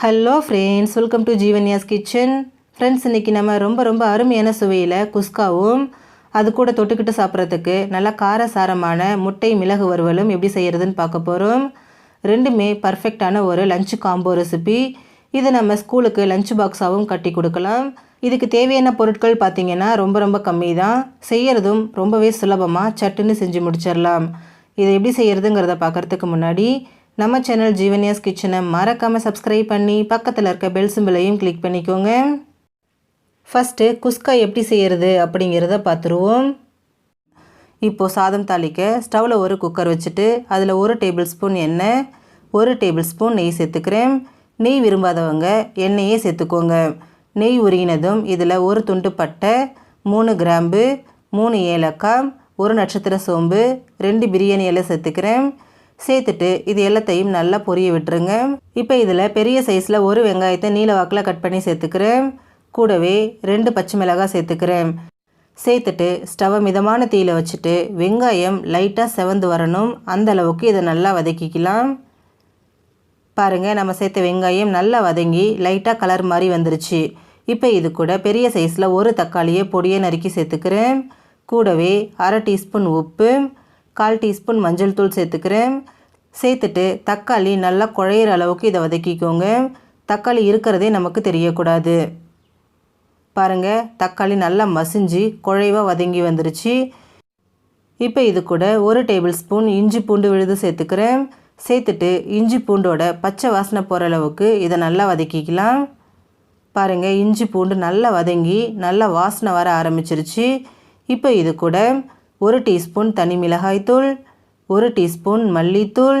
Hello friends welcome to Jeevanya's kitchen friends இன்றைக்கி நம்ம ரொம்ப ரொம்ப அருமையான சுவையில் குஸ்காவும் அது கூட தொட்டுக்கிட்டு சாப்பிட்றதுக்கு நல்லா காரசாரமான முட்டை மிளகு வறுவலும் எப்படி செய்கிறதுன்னு பார்க்க போகிறோம் ரெண்டுமே பர்ஃபெக்டான ஒரு லஞ்சு காம்போ ரெசிபி இது நம்ம ஸ்கூலுக்கு லஞ்ச் பாக்ஸாகவும் கட்டி கொடுக்கலாம். இதுக்கு தேவையான பொருட்கள் பார்த்திங்கன்னா ரொம்ப ரொம்ப கம்மி தான் செய்கிறதும் ரொம்பவே சுலபமாக சட்டுன்னு செஞ்சு முடிச்சிடலாம் இதை எப்படி செய்கிறதுங்கிறத பார்க்குறதுக்கு முன்னாடி நம்ம சேனல் ஜீவன்யாஸ் கிச்சனை மறக்காமல் சப்ஸ்கிரைப் பண்ணி பக்கத்தில் இருக்க பெல் சிம்பிளையும் கிளிக் பண்ணிக்கோங்க. ஃபஸ்ட்டு குஸ்கா எப்படி செய்கிறது அப்படிங்கிறத பார்த்துருவோம் இப்போது சாதம் தாளிக்க ஸ்டவ்வில் ஒரு குக்கர் வச்சுட்டு அதில் ஒரு டேபிள் ஸ்பூன் எண்ணெய் ஒரு டேபிள் ஸ்பூன் நெய் சேர்த்துக்கிறேன். நெய் விரும்பாதவங்க எண்ணெயே சேர்த்துக்கோங்க. நெய் உருகினதும் இதில் ஒரு துண்டு பட்டை மூணு கிராம்பு மூணு ஏலக்காய் ஒரு நட்சத்திர சோம்பு ரெண்டு பிரியாணி இலை சேர்த்துக்கிறேன். சேர்த்துட்டு இது எல்லாத்தையும் நல்லா பொரிய விட்டுருங்க. இப்போ இதில் பெரிய சைஸில் ஒரு வெங்காயத்தை நீல வாக்கில் கட் பண்ணி சேர்த்துக்கிறேன். கூடவே ரெண்டு பச்சை மிளகாய் சேர்த்துக்கிறேன். சேர்த்துட்டு ஸ்டவ்வை மிதமான தீயில வச்சுட்டு வெங்காயம் லைட்டாக செவந்து வரணும். அந்த அளவுக்கு இதை நல்லா வதக்கிக்கலாம். பாருங்கள் நம்ம சேர்த்த வெங்காயம் நல்லா வதங்கி லைட்டாக கலர் மாதிரி வந்துருச்சு. இப்போ இது கூட பெரிய சைஸில் ஒரு தக்காளியை பொடியை நறுக்கி சேர்த்துக்கிறேன். கூடவே அரை டீஸ்பூன் உப்பு கால் டீஸ்பூன் மஞ்சள் தூள் சேர்த்துக்கிறேன். சேர்த்துட்டு தக்காளி நல்லா குழையிற அளவுக்கு இதை வதக்கிக்கோங்க. தக்காளி இருக்கிறதே நமக்கு தெரியக்கூடாது. பாருங்கள் தக்காளி நல்லா மசிஞ்சு குழைவாக வதங்கி வந்துருச்சு. இப்போ இது கூட ஒரு டேபிள் ஸ்பூன் இஞ்சி பூண்டு விழுது சேர்த்துக்கிறேன். சேர்த்துட்டு இஞ்சி பூண்டோட பச்சை வாசனை போகிற அளவுக்கு இதை நல்லா வதக்கிக்கலாம். பாருங்கள் இஞ்சி பூண்டு நல்லா வதங்கி நல்லா வாசனை வர ஆரம்பிச்சிருச்சு. இப்போ இது கூட ஒரு டீஸ்பூன் தனி மிளகாய்த்தூள் ஒரு டீஸ்பூன் மல்லித்தூள்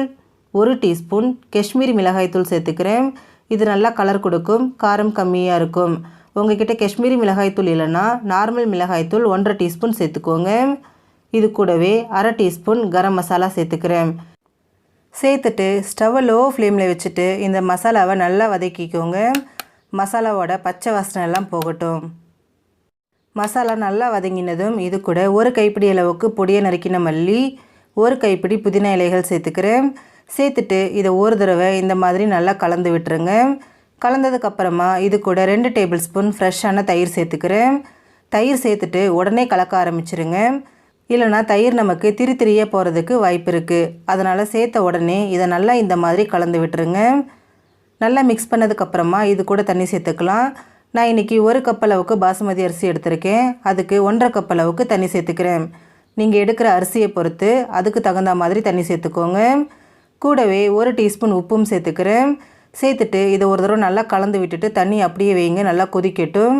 ஒரு டீஸ்பூன் காஷ்மீரி மிளகாய்த்தூள் சேர்த்துக்கிறேன். இது நல்லா கலர் கொடுக்கும் காரம் கம்மியாக இருக்கும். உங்ககிட்ட காஷ்மீரி மிளகாய்த்தூள் இல்லைன்னா நார்மல் மிளகாய்த்தூள் ஒன்றரை டீஸ்பூன் சேர்த்துக்கோங்க. இது கூடவே அரை டீஸ்பூன் கரம் மசாலா சேர்த்துக்கிறேன். சேர்த்துட்டு ஸ்டவ்வை லோ ஃப்ளேமில் வச்சுட்டு இந்த மசாலாவை நல்லா வதக்கிக்கோங்க. மசாலாவோட பச்சை வாசனை எல்லாம் போகட்டும். மசாலா நல்லா வதங்கினதும் இது கூட ஒரு கைப்பிடி அளவுக்கு பொடியை நறுக்கின மல்லி ஒரு கைப்பிடி புதினா இலைகள் சேர்த்துக்கிறேன். சேர்த்துட்டு இதை ஒரு தடவை இந்த மாதிரி நல்லா கலந்து விட்டுருங்க. கலந்ததுக்கப்புறமா இது கூட ரெண்டு டேபிள் ஸ்பூன் ஃப்ரெஷ்ஷான தயிர் சேர்த்துக்கிறேன். தயிர் சேர்த்துட்டு உடனே கலக்க ஆரம்பிச்சிருங்க. இல்லைனா தயிர் நமக்கு திரி திரியே போகிறதுக்கு வாய்ப்பு இருக்குது அதனால் சேர்த்த உடனே இதை நல்லா இந்த மாதிரி கலந்து விட்டுருங்க. நல்லா மிக்ஸ் பண்ணதுக்கப்புறமா இது கூட தண்ணி சேர்த்துக்கலாம். நான் இன்றைக்கி ஒரு கப் அளவுக்கு பாசுமதி அரிசி எடுத்திருக்கேன். அதுக்கு ஒன்றரை கப் அளவுக்கு தண்ணி சேர்த்துக்கிறேன். நீங்கள் எடுக்கிற அரிசியை பொறுத்து அதுக்கு தகுந்த மாதிரி தண்ணி சேர்த்துக்கோங்க. கூடவே ஒரு டீஸ்பூன் உப்பும் சேர்த்துக்கிறேன். சேர்த்துட்டு இதை ஒரு தடவை நல்லா கலந்து விட்டுட்டு தண்ணி அப்படியே வைங்க நல்லா கொதிக்கட்டும்.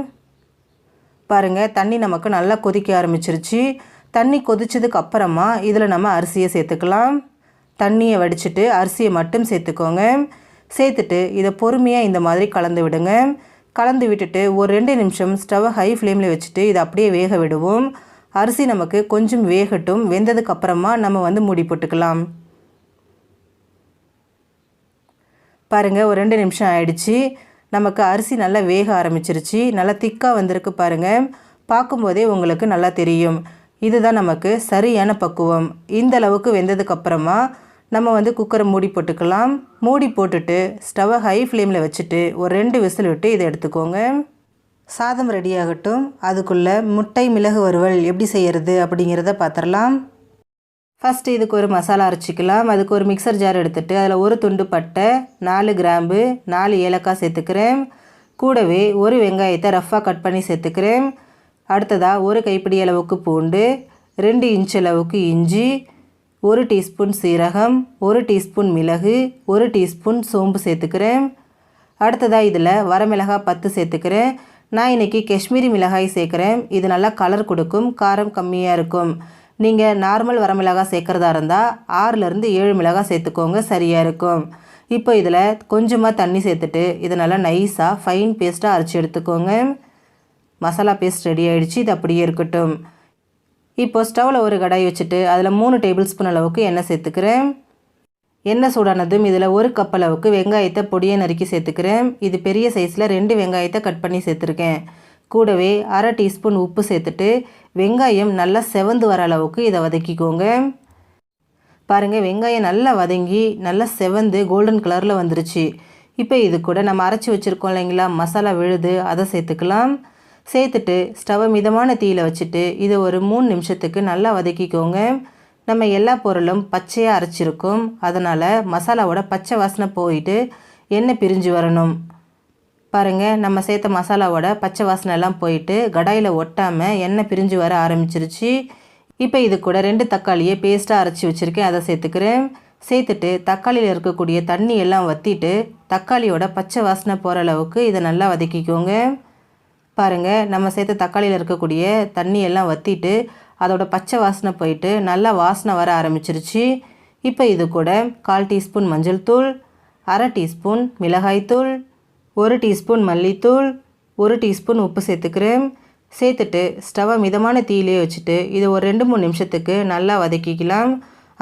பாருங்கள் தண்ணி நமக்கு நல்லா கொதிக்க ஆரம்பிச்சிருச்சு. தண்ணி கொதிச்சதுக்கு அப்புறமா இதில் நம்ம அரிசியை சேர்த்துக்கலாம். தண்ணியை வடிச்சிட்டு அரிசியை மட்டும் சேர்த்துக்கோங்க. சேர்த்துட்டு இதை பொறுமையாக இந்த மாதிரி கலந்து விடுங்க. கலந்து விட்டுட்டு ஒரு ரெண்டு நிமிஷம் ஸ்டவ்வை ஹை ஃப்ளேமில் வச்சுட்டு இதை அப்படியே வேக விடுவோம். அரிசி நமக்கு கொஞ்சம் வேகட்டும். வெந்ததுக்கப்புறமா நம்ம வந்து மூடி போட்டுக்கலாம். பாருங்கள் ஒரு ரெண்டு நிமிஷம் ஆயிடுச்சு. நமக்கு அரிசி நல்லா வேக ஆரம்பிச்சிருச்சு. நல்லா திக்காக வந்திருக்கு பாருங்கள் பார்க்கும்போதே உங்களுக்கு நல்லா தெரியும். இதுதான் நமக்கு சரியான பக்குவம். இந்த அளவுக்கு வெந்ததுக்கப்புறமா நம்ம வந்து குக்கரை மூடி போட்டுக்கலாம். மூடி போட்டுட்டு ஸ்டவ்வை ஹை ஃப்ளேமில் வச்சுட்டு ஒரு ரெண்டு விசில் விட்டு இதை எடுத்துக்கோங்க. சாதம் ரெடி ஆகட்டும். அதுக்குள்ளே முட்டை மிளகு வறுவல் எப்படி செய்கிறது அப்படிங்கிறத பார்த்துடலாம் ஃபஸ்ட்டு இதுக்கு ஒரு மசாலா அரைச்சிக்கலாம். அதுக்கு ஒரு மிக்சர் ஜார் எடுத்துகிட்டு அதில் ஒரு துண்டு பட்டை நாலு கிராம்பு நாலு ஏலக்காய் சேர்த்துக்கிறேன். கூடவே ஒரு வெங்காயத்தை ரஃப்பாக கட் பண்ணி சேர்த்துக்கிறேன். அடுத்ததாக ஒரு கைப்பிடி அளவுக்கு பூண்டு ரெண்டு இன்ச் அளவுக்கு இஞ்சி ஒரு டீஸ்பூன் சீரகம் ஒரு டீஸ்பூன் மிளகு ஒரு டீஸ்பூன் சோம்பு சேர்த்துக்கிறேன். அடுத்ததாக இதில் வரமிளகாய் பத்து சேர்த்துக்கிறேன். நான் இன்றைக்கி காஷ்மீரி மிளகாய் சேர்க்குறேன். இது நல்லா கலர் கொடுக்கும் காரம் கம்மியாக இருக்கும். நீங்கள் நார்மல் வரமிளகாய் சேர்க்குறதா இருந்தால் ஆறுலேருந்து ஏழு மிளகாய் சேர்த்துக்கோங்க சரியாக இருக்கும். இப்போ இதில் கொஞ்சமாக தண்ணி சேர்த்துட்டு இதை நல்லா நைஸாக ஃபைன் பேஸ்ட்டாக அரைச்சி எடுத்துக்கோங்க. மசாலா பேஸ்ட் ரெடி ஆகிடுச்சு இது அப்படியே இருக்கட்டும். இப்போ ஸ்டவ்வில் ஒரு கடாய் வச்சுட்டு அதில் மூணு டேபிள் ஸ்பூன் அளவுக்கு எண்ணெய் சேர்த்துக்கிறேன். எண்ணெய் சூடானதும் இதில் ஒரு கப் அளவுக்கு வெங்காயத்தை பொடியை நறுக்கி சேர்த்துக்கிறேன். இது பெரிய சைஸில் ரெண்டு வெங்காயத்தை கட் பண்ணி சேர்த்துருக்கேன். கூடவே அரை டீஸ்பூன் உப்பு சேர்த்துட்டு வெங்காயம் நல்லா செவந்து வர அளவுக்கு இதை வதக்கிக்கோங்க. பாருங்கள் வெங்காயம் நல்லா வதங்கி நல்லா செவந்து கோல்டன் கலரில் வந்துருச்சு. இப்போ இது கூட நம்ம அரைச்சி வச்சுருக்கோம் இல்லைங்களா மசாலா விழுது அதை சேர்த்துக்கலாம். சேர்த்துட்டு ஸ்டவ்வை மிதமான தீயில் வச்சுட்டு இதை ஒரு மூணு நிமிஷத்துக்கு நல்லா வதக்கிக்கோங்க. நம்ம எல்லா பொருளும் பச்சையாக அரைச்சிருக்கோம். அதனால் மசாலாவோட பச்சை வாசனை போயிட்டு எண்ணெய் பிரிஞ்சு வரணும். பாருங்கள் நம்ம சேர்த்த மசாலாவோட பச்சை வாசனை எல்லாம் போயிட்டு கடாயில் ஒட்டாமல் எண்ணெய் பிரிஞ்சு வர ஆரம்பிச்சிருச்சு. இப்போ இது கூட ரெண்டு தக்காளியை பேஸ்ட்டாக அரைச்சி வச்சுருக்கேன். அதை சேர்த்துக்கிறேன். சேர்த்துட்டு தக்காளியில் இருக்கக்கூடிய தண்ணி எல்லாம் வற்றிட்டு தக்காளியோட பச்சை வாசனை போகிற அளவுக்கு இதை நல்லா வதக்கிக்கோங்க. பாருங்கள் நம்ம சேர்த்த தக்காளியில் இருக்கக்கூடிய தண்ணி எல்லாம் வற்றிட்டு அதோட பச்சை வாசனை போயிட்டு நல்லா வாசனை வர ஆரம்பிச்சிருச்சு. இப்போ இது கூட கால் டீஸ்பூன் மஞ்சள் தூள் அரை டீஸ்பூன் மிளகாய்த்தூள் ஒரு டீஸ்பூன் மல்லித்தூள் ஒரு டீஸ்பூன் உப்பு சேர்த்துக்கிறேன். சேர்த்துட்டு ஸ்டவ்வை மிதமான தீயிலே வச்சுட்டு இதை ஒரு ரெண்டு மூணு நிமிஷத்துக்கு நல்லா வதக்கிக்கலாம்.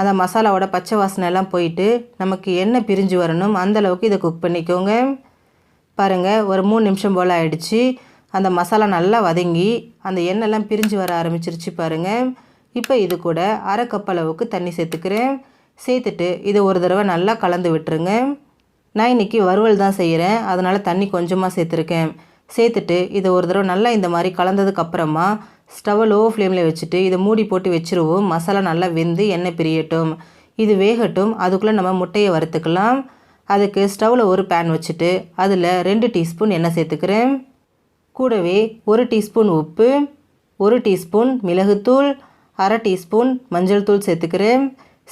அந்த மசாலாவோட பச்சை வாசனை எல்லாம் போயிட்டு நமக்கு என்ன பிரிஞ்சு வரணும். அந்தளவுக்கு இதை குக் பண்ணிக்கோங்க. பாருங்கள் ஒரு மூணு நிமிஷம் போல் ஆயிடுச்சு. அந்த மசாலா நல்லா வதங்கி அந்த எண்ணெய்லாம் பிரிஞ்சு வர ஆரம்பிச்சிருச்சு பாருங்கள் இப்போ இது கூட அரை கப் அளவுக்கு தண்ணி சேர்த்துக்கிறேன். சேர்த்துட்டு இதை ஒரு தடவை நல்லா கலந்து விட்டுருங்க. நான் இன்றைக்கி வறுவல் தான் செய்கிறேன் அதனால் தண்ணி கொஞ்சமாக சேர்த்துருக்கேன். சேர்த்துட்டு இதை ஒரு தடவை நல்லா இந்த மாதிரி கலந்ததுக்கப்புறமா ஸ்டவ்வை லோ ஃப்ளேமில் வச்சுட்டு இதை மூடி போட்டு வச்சுருவோம். மசாலா நல்லா வெந்து எண்ணெய் பிரியட்டும். இது வேகட்டும். அதுக்குள்ளே நம்ம முட்டையை வறுத்துக்கலாம். அதுக்கு ஸ்டவ்வில் ஒரு பேன் வச்சுட்டு அதில் ரெண்டு டீஸ்பூன் எண்ணெய் சேர்த்துக்கிறேன். கூடவே ஒரு டீஸ்பூன் உப்பு ஒரு டீஸ்பூன் மிளகுத்தூள் அரை டீஸ்பூன் மஞ்சள் தூள் சேர்த்துக்கிறேன்.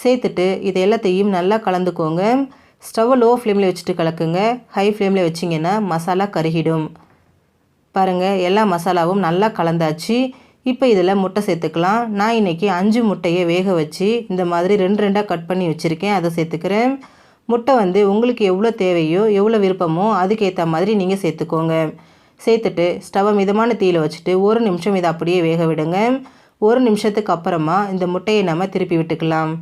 சேர்த்துட்டு இது எல்லாத்தையும் நல்லா கலந்துக்கோங்க. ஸ்டவ்வை லோ ஃப்ளேமில் வச்சுட்டு கலக்குங்க. ஹை ஃப்ளேமில் வச்சிங்கன்னா மசாலா கருகிடும். பாருங்கள் எல்லா மசாலாவும் நல்லா கலந்தாச்சு. இப்போ இதில் முட்டை சேர்த்துக்கலாம். நான் இன்றைக்கி அஞ்சு முட்டையை வேக வச்சு இந்த மாதிரி ரெண்டு ரெண்டாக கட் பண்ணி வச்சுருக்கேன். அதை சேர்த்துக்கிறேன். முட்டை வந்து உங்களுக்கு எவ்வளோ தேவையோ எவ்வளோ விருப்பமோ அதுக்கேற்ற மாதிரி நீங்கள் சேர்த்துக்கோங்க. சேர்த்துட்டு ஸ்டவ்வை மிதமான தீயில் வச்சுட்டு ஒரு நிமிஷம் இதை அப்படியே வேக விடுங்க. ஒரு நிமிஷத்துக்கு அப்புறமா இந்த முட்டையை நம்ம திருப்பி விட்டுக்கலாம்.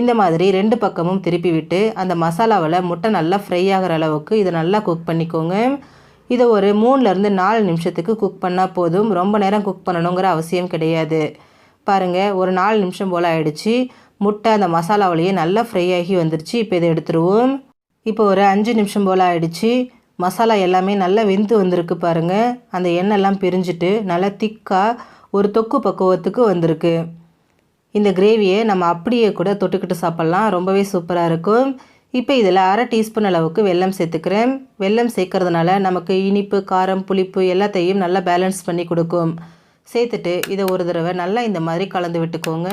இந்த மாதிரி ரெண்டு பக்கமும் திருப்பி விட்டு அந்த மசாலாவில் முட்டை நல்லா ஃப்ரை ஆகிற அளவுக்கு இதை நல்லா குக் பண்ணிக்கோங்க. இதை ஒரு மூணுலேருந்து நாலு நிமிஷத்துக்கு குக் பண்ணால் போதும். ரொம்ப நேரம் குக் பண்ணணுங்கிற அவசியம் கிடையாது. பாருங்கள் ஒரு நாலு நிமிஷம் போல் ஆயிடுச்சு. முட்டை அந்த மசாலாவிலேயே நல்லா ஃப்ரை ஆகி வந்துருச்சு. இப்போ இதை எடுத்துருவோம். இப்போ ஒரு அஞ்சு நிமிஷம் போல் ஆயிடுச்சு. மசாலா எல்லாமே நல்லா வெந்து வந்திருக்கு பாருங்கள் அந்த எண்ணெய்லாம் பிரிஞ்சுட்டு நல்லா திக்காக ஒரு தொக்கு பக்குவத்துக்கு வந்திருக்கு. இந்த கிரேவியை நம்ம அப்படியே கூட தொட்டுக்கிட்டு சாப்பிட்லாம். ரொம்பவே சூப்பராக இருக்கும். இப்போ இதில் அரை டீஸ்பூன் அளவுக்கு வெல்லம் சேர்த்துக்கிறேன். வெல்லம் சேர்க்கறதுனால நமக்கு இனிப்பு காரம் புளிப்பு எல்லாத்தையும் நல்லா பேலன்ஸ் பண்ணி கொடுக்கும். சேர்த்துட்டு இதை ஒரு தடவை நல்லா இந்த மாதிரி கலந்து விட்டுக்கோங்க.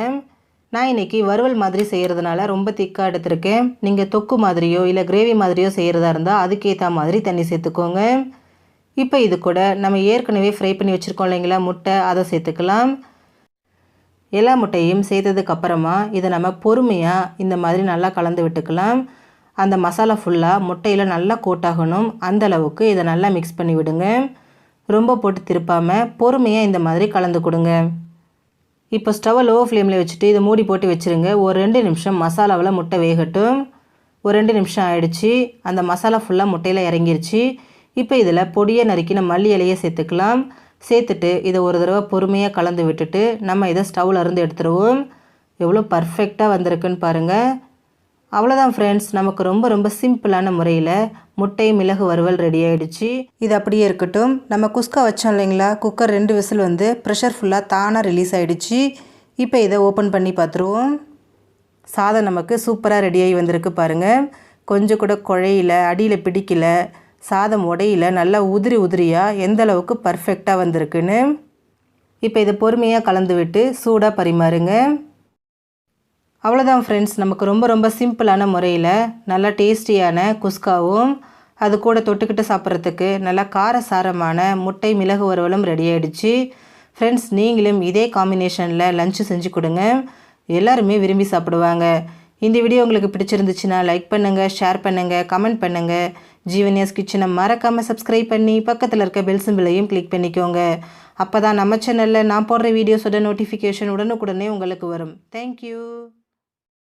நான் இன்றைக்கி வறுவல் மாதிரி செய்கிறதுனால ரொம்ப திக்காக எடுத்திருக்கேன். நீங்கள் தொக்கு மாதிரியோ இல்லை கிரேவி மாதிரியோ செய்கிறதா இருந்தால் அதுக்கேற்ற மாதிரி தண்ணி சேர்த்துக்கோங்க. இப்போ இது கூட நம்ம ஏற்கனவே ஃப்ரை பண்ணி வச்சுருக்கோம் இல்லைங்களா முட்டை அதை சேர்த்துக்கலாம். எல்லா முட்டையும் சேர்த்ததுக்கப்புறமா இதை நம்ம பொறுமையாக இந்த மாதிரி நல்லா கலந்து விட்டுக்கலாம். அந்த மசாலா ஃபுல்லாக முட்டையில் நல்லா கோட்டாகணும். அந்த அளவுக்கு இதை நல்லா மிக்ஸ் பண்ணி விடுங்க. ரொம்ப போட்டு திருப்பாமல் பொறுமையாக இந்த மாதிரி கலந்து கொடுங்க. இப்போ ஸ்டவ்வை லோ ஃப்ளேமில் வச்சுட்டு இதை மூடி போட்டு வச்சுருங்க. ஒரு ரெண்டு நிமிஷம் மசாலாவில் முட்டை வேகட்டும். ஒரு ரெண்டு நிமிஷம் ஆயிடுச்சு. அந்த மசாலா ஃபுல்லாக முட்டையில் இறங்கிருச்சு. இப்போ இதில் பொடியை நறுக்கின மல்லி இலையை சேர்த்துக்கலாம். சேர்த்துட்டு இதை ஒரு தடவை பொறுமையாக கலந்து விட்டுட்டு நம்ம இதை ஸ்டவ்வில் இருந்து எடுத்துருவோம். எவ்வளோ பர்ஃபெக்டாக வந்திருக்குன்னு பாருங்கள் அவ்வளோதான் ஃப்ரெண்ட்ஸ் நமக்கு ரொம்ப ரொம்ப சிம்பிளான முறையில் முட்டை மிளகு வறுவல் ரெடி ஆகிடுச்சு இது அப்படியே இருக்கட்டும். நம்ம குஸ்கா வச்சோம் இல்லைங்களா? குக்கர் ரெண்டு விசில் வந்து ப்ரெஷர் ஃபுல்லாக தானாக ரிலீஸ் ஆகிடுச்சு இப்போ இதை ஓப்பன் பண்ணி பார்த்துருவோம். சாதம் நமக்கு சூப்பராக ரெடியாகி வந்திருக்கு பாருங்கள் கொஞ்சம் கூட குழையில அடியில் பிடிக்கல சாதம் உடையில நல்லா உதிரி உதிரியாக எந்த அளவுக்கு பர்ஃபெக்டாக வந்திருக்குன்னு. இப்போ இதை பொறுமையாக கலந்து விட்டு சூடாக பரிமாறுங்க. அவ்வளோதான் ஃப்ரெண்ட்ஸ் நமக்கு ரொம்ப ரொம்ப சிம்பிளான முறையில் நல்லா டேஸ்டியான குஸ்காவும் அது கூட தொட்டுக்கிட்டு சாப்பிட்றதுக்கு நல்லா காரசாரமான முட்டை மிளகு வறுவலும் ரெடி ஆகிடுச்சு ஃப்ரெண்ட்ஸ் நீங்களும் இதே காம்பினேஷனில் லஞ்சு செஞ்சு கொடுங்க. எல்லாருமே விரும்பி சாப்பிடுவாங்க. இந்த வீடியோ உங்களுக்கு பிடிச்சிருந்துச்சுன்னா லைக் பண்ணுங்கள் ஷேர் பண்ணுங்கள் கமெண்ட் பண்ணுங்கள் ஜீவனியாஸ் கிச்சனை மறக்காமல் சப்ஸ்கிரைப் பண்ணி பக்கத்தில் இருக்க பெல் சிம்பிளையும் கிளிக் பண்ணிக்கோங்க. அப்போ தான் நம்ம சேனலில் நான் போடுற வீடியோஸோட நோட்டிஃபிகேஷன் உடனுக்குடனே உங்களுக்கு வரும். தேங்க்யூ